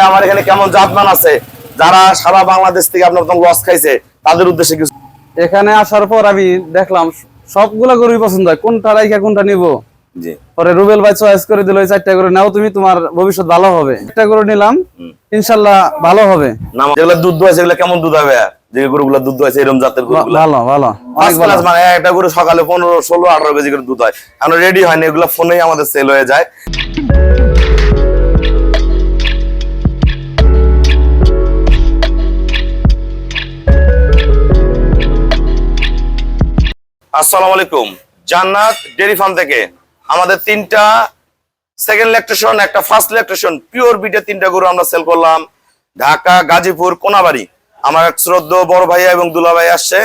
ভাই আমার এখানে কেমন জাতমান আছে? যারা সারা বাংলাদেশ থেকে আপনার লস খাইছে তাদের উদ্দেশ্যে কিছু এখানে আসার পর আমি দেখলাম সবগুলা গরুই পছন্দ হয়। কোনটা রাইখা কোনটা নিবো? জি। পরে রুবেল ভাই চয়েস করে দিল চারটা করে নাও তুমি তোমার ভবিষ্যৎ ভালো হবে। একটা করে নিলাম ইনশাল্লাহ ভালো হবে। যেগুলো দুধ সেগুলো কেমন দুধ হবে? যে গরুগুলো দুধ এরকম জাতের গরুগুলো। ভালো ভালো মানে একটা গরু সকালে পনেরো ষোলো আঠারো কেজি করে দুধ হয়। এখন রেডি হয়নি এগুলো ফোনেই আমাদের সেল হয়ে যায়। আসসালামু আলাইকুম। জান্নাত ডেরি ফার্ম থেকে আমাদের তিনটা সেকেন্ড ল্যাকটেশন একটা ফার্স্ট ল্যাকটেশন পিওর বিটে তিনটা গরু আমরা সেল করলাম। ঢাকা, গাজীপুর, কোনাবাড়ি। আমার এক শ্রদ্ধ বড় ভাইয়া এবং দুলা ভাই আসছে।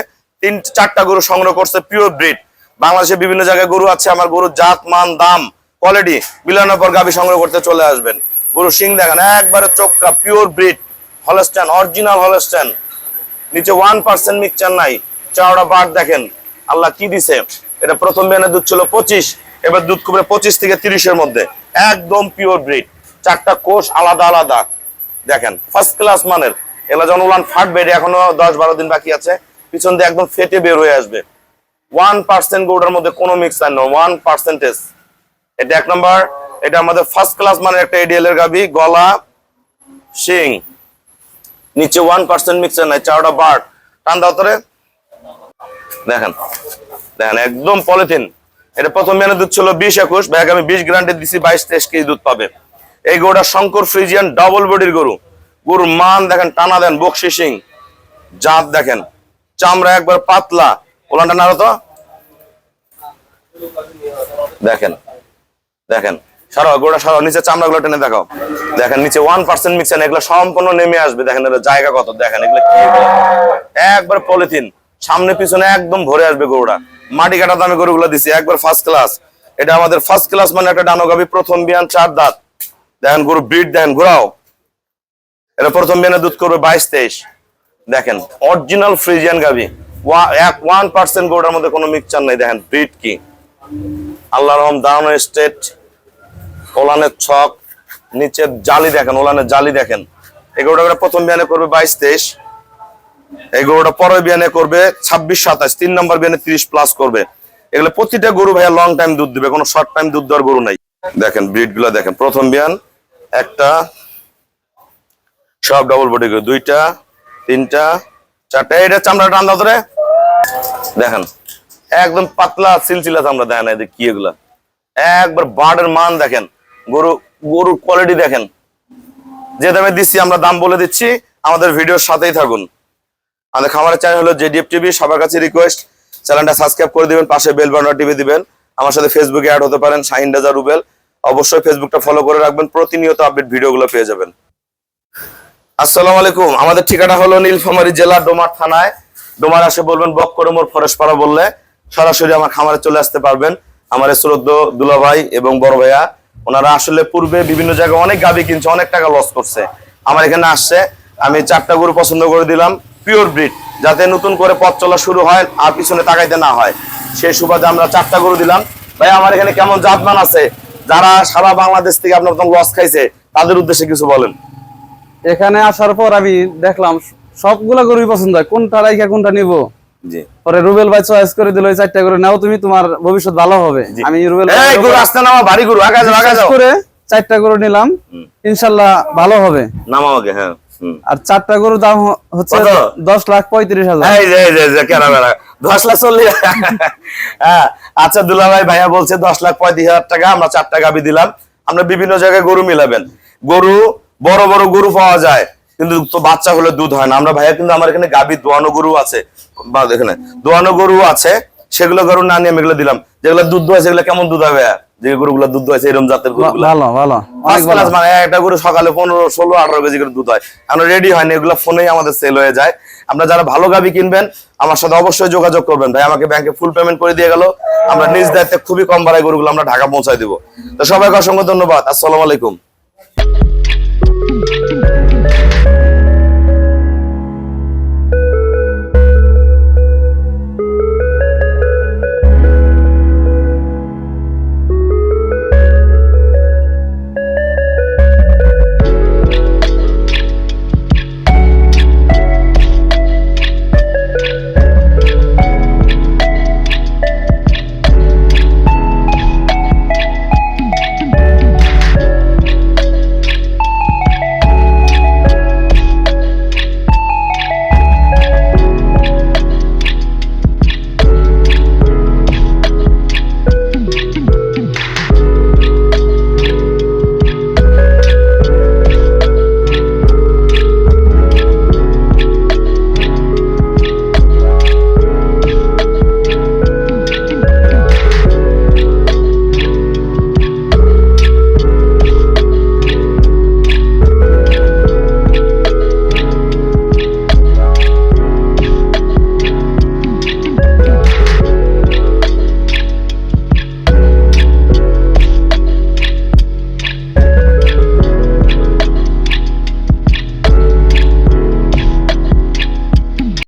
তিন, চারটা গরু সংগ্রহ করছে পিওর ব্রিড বাংলাদেশে বিভিন্ন জায়গায় গরু আছে, আমার গরুর জাত, মান, দাম কোয়ালিটি বিলানোর পর গাভি সংগ্রহ করতে চলে আসবেন। গরু সিং দেখেন, একবারে চোখটা pure breed Holstein original Holstein নিচে ওয়ান পার্সেন্ট মিক্সচার নাই। চাওড়া বাট দেখেন আল্লাহ কি দিছে? এটা প্রথম বেনের দুধ ছিল পঁচিশ, এবার দুধ কমে পঁচিশ থেকে তিরিশের মধ্যে। একদম পিওর ব্রিড চারটা কোষ আলাদা আলাদা। দেখেন ফার্স্ট ক্লাস মানের। এগুলা যখন উলান ফাটবে এখনও দশ বারো দিন বাকি আছে, পিছন দিয়ে একদম ফেটে বের হয়ে আসবে। ওয়ান পার্সেন্ট গৌড়ার মধ্যে কোনো মিক্সার নেই ওয়ান পার্সেন্টেজ এটা এক নম্বর। এটা আমাদের ফার্স্ট ক্লাস মানের একটা এডিএল এর গাবি গলা, শিং। নিচে ওয়ান পার্সেন্ট মিক্সার নাই, চারটা বার্ড টান দাও দেখেন দেখেন, একদম পলিথিন। এটা প্রথম মেনে দুধ ছিল বিশ একুশ ব্যাগ আমি বিশ গ্রান্টে দিছি বাইশ তেইশ কেজি দুধ পাবে। এই গরুটা শঙ্কর ফ্রিজিয়ান ডবল বডির গরু। গরুর মান দেখেন, টানা দেন, বকশি সিং জাত দেখেন, চামড়া একবার পাতলা। ওলানটা নাড়ো তো। দেখেন দেখেন, সারো গোড়া সারো, নিচে চামড়া গুলো টেনে দেখাও। দেখেন, নিচে ওয়ান পার্সেন্ট মিক্সেন এগুলো সম্পূর্ণ নেমে আসবে। দেখেন জায়গা কত? দেখেন, এগুলো কি একবার পলিথিন। সামনে পিছনে একদম ভরে আসবে গরুটা। মাটি কাটা দামে গরুগুলো দিছি, একবার ফার্স্ট ক্লাস এটা আমাদের ফার্স্ট ক্লাস মানে একটা ডানোগাবি, প্রথম বিয়ান, চার দাঁত। দেখেন গরু ব্রিড দেখেন, ঘোরাও। এটা প্রথম বিয়ানে দুধ করবে বাইশ, তেইশ। দেখেন অরিজিনাল ফ্রিজিয়ান গাবি। ওয়ান পার্সেন্ট গরুটার মধ্যে কোনো মিক্সচার নাই। দেখেন ব্রিড কি? আল্লাহ রহম দাওয়ানো স্টেট ওলানের ছক, নিচের জালি দেখেন, ওলানের জালি দেখেন। করে প্রথম বিয়ানে করবে বাইশ, তেইশ। এই গরুটা পরের বিয়ানে করবে ছাব্বিশ, সাতাশ, তিন নম্বর বিয়ানে তিরিশ প্লাস করবে। এগুলো প্রতিটা গরু ভাইয়া লং টাইম দুধ দিবে, কোনো শর্ট টাইম দুধ দেওয়ার গরু নাই। দেখেন ব্রিডগুলা দেখেন, প্রথম বিয়ান, একটা, সব ডবল বডি দুইটা, তিনটা, চারটা এটা চামড়া টান ধরে দেখেন, একদম পাতলা সিলসিলা চামড়া, দেখেন এদের কি এগুলা। একবার বার্ডের মান দেখেন, গরু, গরুর কোয়ালিটি দেখেন। যে দামে দিচ্ছি, আমরা দাম বলে দিচ্ছি, আমাদের ভিডিওর সাথেই থাকুন। আমাদের খামারের চ্যানেল হলো জেডিএফ টিভি সবার কাছে রিকোয়েস্ট চ্যানেলটা সাবস্ক্রাইব করে দিবেন, পাশে বেল বাটন টিভি দিবেন। আমার সাথে ফেসবুকে অ্যাড হতে পারেন, শাহিন রাজা রুবেল। অবশ্যই ফেসবুকটা ফলো করে রাখবেন, প্রতিনিয়ত আপডেট ভিডিওগুলো পেয়ে যাবেন। আসসালামু আলাইকুম, আমাদের ঠিকানা হলো নীলফামারী জেলা, ডোমার থানায়। ডোমার আসে বলবেন বক্করমোর ফরেশপাড়া বললে সরাসরি আমার খামারে চলে আসতে পারবেন। আমার শ্রদ্ধ দুলা ভাই এবং বড় ভাইয়া, ওনারা আসলে পূর্বে বিভিন্ন জায়গায় অনেক গাবি কিনছে, অনেক টাকা লস করছে। আমার এখানে আসছে, আমি চারটা গরু পছন্দ করে দিলাম। পিওর ব্রিড যাতে নতুন করে পথ চলা শুরু হয় আর পিছনে তাকাইতে না হয়। সেই সুবাদে আমরা চারটা গরু দিলাম। ভাই আমার এখানে কেমন জাতমান আছে? যারা সারা বাংলাদেশ থেকে আপনার লস খাইছে তাদের উদ্দেশ্যে কিছু বলেন। এখানে আসার পর আমি দেখলাম সবগুলা গরুই পছন্দ হয়। কোনটা রাইখা কোনটা নিবো? পরে রুবেল ভাই চয়েস করে দিল ওই চারটা করে নাও তুমি তোমার ভবিষ্যৎ ভালো হবে। আমি রুবেল এই গরু আসতে ভারী গরু আগে যাও আগে যাও। করে চারটা গরু নিলাম। ইনশাল্লাহ ভালো হবে। নামা আমাকে হ্যাঁ। আর চারটা গরুর দাম হচ্ছে দশ লাখ পঁয়ত্রিশ হাজার। দশ লাখ চল্লিশ হ্যাঁ আচ্ছা দুলা ভাই ভাইয়া বলছে দশ লাখ পঁয়ত্রিশ হাজার টাকা আমরা চারটা গাবি দিলাম। আমরা বিভিন্ন জায়গায় গরু মিলাবেন। গরু বড় বড় গরু পাওয়া যায় কিন্তু তো বাচ্চা হলে দুধ হয় না। আমরা ভাইয়া কিন্তু আমার এখানে গাবি দোয়ানো গরু আছে। বা এখানে দোয়ানো গরু আছে সেগুলো গরু না নিয়ে আমি এগুলো দিলাম। যেগুলো দুধ দোয়া সেগুলো কেমন দুধ হবে? যে গরুগুলো দুধ দোয়াছে এরকম জাতের গরুগুলো। ভালো ভালো। মানে একটা গরু সকালে পনেরো ষোলো আঠারো কেজি করে দুধ হয়। আমরা রেডি হয়নি এগুলো ফোনেই আমাদের সেল হয়ে যায়। আপনারা যারা ভালো গাবি কিনবেন আমার সাথে অবশ্যই যোগাযোগ করবেন। ভাই আমাকে ব্যাংকে ফুল পেমেন্ট করে দিয়ে গেল। আমরা নিজ দায়িত্বে খুবই কম ভাড়ায় গরুগুলো আমরা ঢাকা পৌঁছায় দিব। তো সবাইকে অসংখ্য ধন্যবাদ। আসসালামু আলাইকুম।